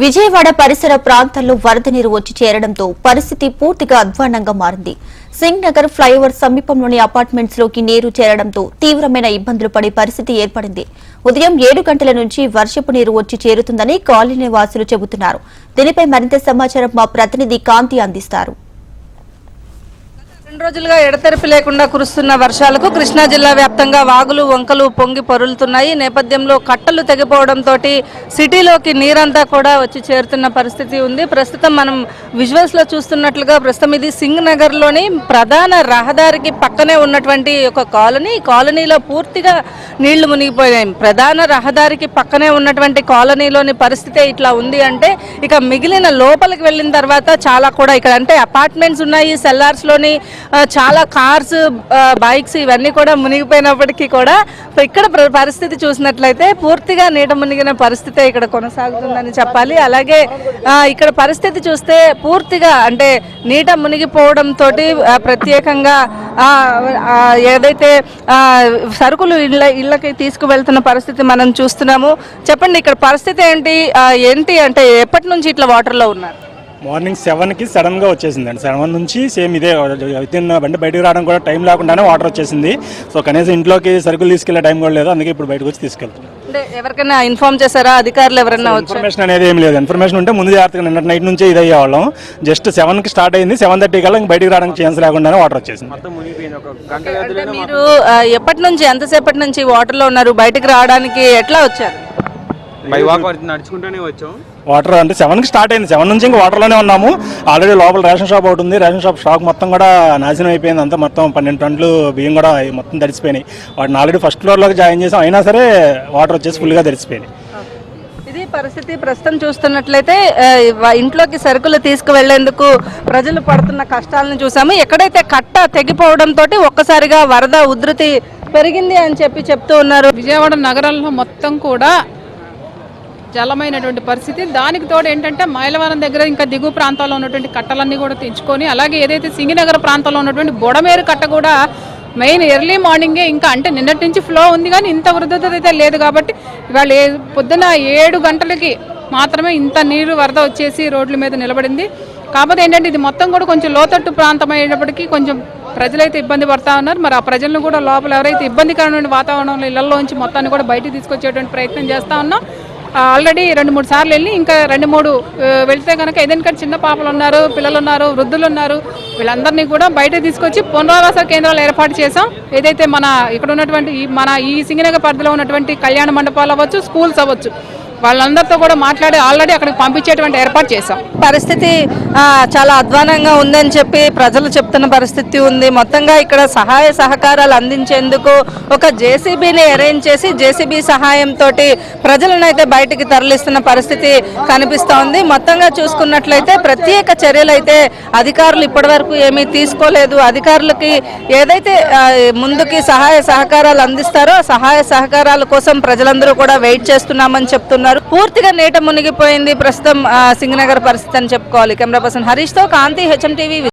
విజయవాడ పరిసర ప్రాంతాల్లో వరద నీరు వచ్చి చేరడంతో పరిస్థితి పూర్తిగా అధ్వాన్నంగా మారింది. సింగ్ నగర్ ఫ్లైఓవర్ సమీపంలోని అపార్ట్మెంట్స్లోకి నీరు చేరడంతో తీవ్రమైన ఇబ్బందులు పడే పరిస్థితి ఏర్పడింది. ఉదయం ఏడు గంటల నుంచి వర్షపు నీరు వచ్చి చేరుతుందని కాలనీ వాసులు చెబుతున్నారు. దీనిపై మరింత సమాచారం మా ప్రతినిధి కాంతి అందిస్తారు. రెండు రోజులుగా ఎడతెరిపి లేకుండా కురుస్తున్న వర్షాలకు కృష్ణా జిల్లా వ్యాప్తంగా వాగులు వంకలు పొంగి పొరులుతున్నాయి. నేపథ్యంలో కట్టలు తెగిపోవడంతో సిటీలోకి నీరంతా కూడా వచ్చి చేరుతున్న పరిస్థితి ఉంది. ప్రస్తుతం మనం విజువల్స్లో చూస్తున్నట్లుగా ప్రస్తుతం ఇది సింగ్ నగర్లోని ప్రధాన రహదారికి పక్కనే ఉన్నటువంటి ఒక కాలనీ. కాలనీలో పూర్తిగా నీళ్ళు మునిగిపోయాయి. ప్రధాన రహదారికి పక్కనే ఉన్నటువంటి కాలనీలోని పరిస్థితి ఇట్లా ఉంది అంటే ఇక మిగిలిన లోపలికి వెళ్ళిన తర్వాత చాలా కూడా ఇక్కడ అంటే అపార్ట్మెంట్స్ ఉన్నాయి సెల్లార్స్లోని చాలా కార్స్ బైక్స్ ఇవన్నీ కూడా మునిగిపోయినప్పటికీ కూడా ఇక్కడ ప్ర- పరిస్థితి చూసినట్లయితే పూర్తిగా నీట మునిగిన పరిస్థితి ఇక్కడ కొనసాగుతుందని చెప్పాలి. అలాగే ఇక్కడ పరిస్థితి చూస్తే పూర్తిగా అంటే నీట మునిగిపోవడంతో ప్రత్యేకంగా ఏదైతే సరుకులు ఇళ్ళ ఇళ్ళకి తీసుకువెళ్తున్న పరిస్థితి మనం చూస్తున్నాము. చెప్పండి ఇక్కడ పరిస్థితి ఏంటి? ఏంటి అంటే ఎప్పటి నుంచి ఇట్లా వాటర్లో ఉన్నారు? మార్నింగ్ సెవెన్కి సడన్గా వచ్చేసిందండి. సెవెన్ నుంచి సేమ్ ఇదే విత్ ఇన్ బండి బయటకు రావడం కూడా టైం లేకుండానే వాటర్ వచ్చేసింది. సో కనీసం ఇంట్లోకి సరుకులు తీసుకెళ్ళే టైం కూడా లేదు. అందుకే ఇప్పుడు బయటకు వచ్చి తీసుకెళ్తున్నాం. అంటే ఎవరికైనా ఇన్ఫార్మ్ చేశారా? అధికారులు ఎవరైనా ఇన్ఫర్మేషన్ అనేది ఏం లేదు. ఇన్ఫర్మేషన్ ఉంటే ముందు జాగ్రత్తగా నిన్న నైట్ నుంచే ఇది అయ్యేవాళ్ళం. జస్ట్ సెవెన్కి స్టార్ట్ అయింది. సెవెన్ థర్టీ కల్లా బయటకు రావడానికి ఛాన్స్ లేకుండానే వాటర్ వచ్చేసింది. మీరు ఎప్పటి నుంచి ఎంతసేపటి నుంచి వాటర్లో ఉన్నారు? బయటకు రావడానికి ఎట్లా వచ్చారు? బై వాక్ నడుచుకుంటూనే వచ్చాం వాటర్ అంటే సెవెన్కి స్టార్ట్ అయింది. సెవెన్ నుంచి ఇంకా వాటర్లోనే ఉన్నాము. ఆల్రెడీ లోపల రేషన్ షాప్ ఒకటి ఉంది. రేషన్ షాప్ స్టాక్ మొత్తం కూడా నాశనం అయిపోయింది. అంతా మొత్తం పన్నెండు టన్నులు బియ్యం కూడా మొత్తం తడిసిపోయినాయి. వాటిని ఆల్రెడీ ఫస్ట్ ఫ్లోర్లోకి జాయిన్ చేసాం. అయినా సరే వాటర్ వచ్చేసి ఫుల్గా తడిసిపోయినాయి. ఇది పరిస్థితి ప్రస్తుతం చూస్తున్నట్లయితే ఇంట్లోకి సరుకులు తీసుకువెళ్ళేందుకు ప్రజలు పడుతున్న కష్టాలను చూసాము. ఎక్కడైతే కట్ట తెగిపోవడంతో ఒక్కసారిగా వరద ఉధృతి పెరిగింది అని చెప్పి చెప్తూ ఉన్నారు. విజయవాడ నగరంలో మొత్తం కూడా జలమైనటువంటి పరిస్థితి. దానికి తోడు ఏంటంటే మైలవరం దగ్గర ఇంకా దిగువ ప్రాంతాల్లో ఉన్నటువంటి కట్టలన్నీ కూడా తెంచుకొని అలాగే ఏదైతే సింగినగర్ ప్రాంతంలో ఉన్నటువంటి బొడమేరు కట్ట కూడా మెయిన్ ఎర్లీ మార్నింగే ఇంకా అంటే నిన్నటి నుంచి ఫ్లో ఉంది కానీ ఇంత వృద్ధత అయితే లేదు కాబట్టి ఇవాళ పొద్దున ఏడు గంటలకి మాత్రమే ఇంత నీరు వరద వచ్చేసి రోడ్ల మీద నిలబడింది. కాకపోతే ఏంటంటే ఇది మొత్తం కూడా కొంచెం లోతట్టు ప్రాంతం అయ్యేటప్పటికీ కొంచెం ప్రజలైతే ఇబ్బంది పడతా ఉన్నారు. మరి ఆ ప్రజలను కూడా లోపల ఎవరైతే ఇబ్బందికరమైన వాతావరణంలో ఇళ్ళలోంచి మొత్తాన్ని కూడా బయటికి తీసుకొచ్చేటువంటి ప్రయత్నం చేస్తూ ఉన్నాం. ఆల్రెడీ రెండు మూడు సార్లు వెళ్ళి ఇంకా రెండు మూడు వెళితే వెళ్తే కనుక ఏదైనా చిన్న పాపలు ఉన్నారు పిల్లలు ఉన్నారు వృద్ధులు ఉన్నారు వీళ్ళందరినీ కూడా బయట తీసుకొచ్చి పునరావాస కేంద్రాలు ఏర్పాటు చేసాం ఏదైతే మన ఇక్కడ ఉన్నటువంటి ఈ మన ఈ సింగనగర్ పరిధిలో ఉన్నటువంటి కళ్యాణ మండపాలు అవ్వచ్చు స్కూల్స్ అవ్వచ్చు వాళ్ళందరితో కూడా మాట్లాడి ఆల్రెడీ అక్కడికి పంపించేటువంటి ఏర్పాటు చేశాం. పరిస్థితి చాలా అధ్వానంగా ఉందని చెప్పి ప్రజలు చెప్తున్న పరిస్థితి ఉంది. మొత్తంగా ఇక్కడ సహాయ సహకారాలు అందించేందుకు ఒక జేసీబీని అరేంజ్ చేసి జేసీబీ సహాయంతో ప్రజలను అయితే బయటికి తరలిస్తున్న పరిస్థితి కనిపిస్తోంది. మొత్తంగా చూసుకున్నట్లయితే ప్రత్యేక చర్యలు అయితే అధికారులు ఇప్పటివరకు ఏమీ తీసుకోలేదు. అధికారులకి ఏదైతే ముందుకి సహాయ సహకారాలు అందిస్తారో సహాయ సహకారాల కోసం ప్రజలందరూ కూడా వెయిట్ చేస్తున్నామని చెప్తున్నారు. పూర్తిగా నీట మునిగిపోయింది ప్రస్తుతం ఆ, సింగనగర్ పరిస్థితి అని చెప్పుకోవాలి. కెమెరా పర్సన్ హరీష్తో కాంతి హెచ్ఎం టీవీ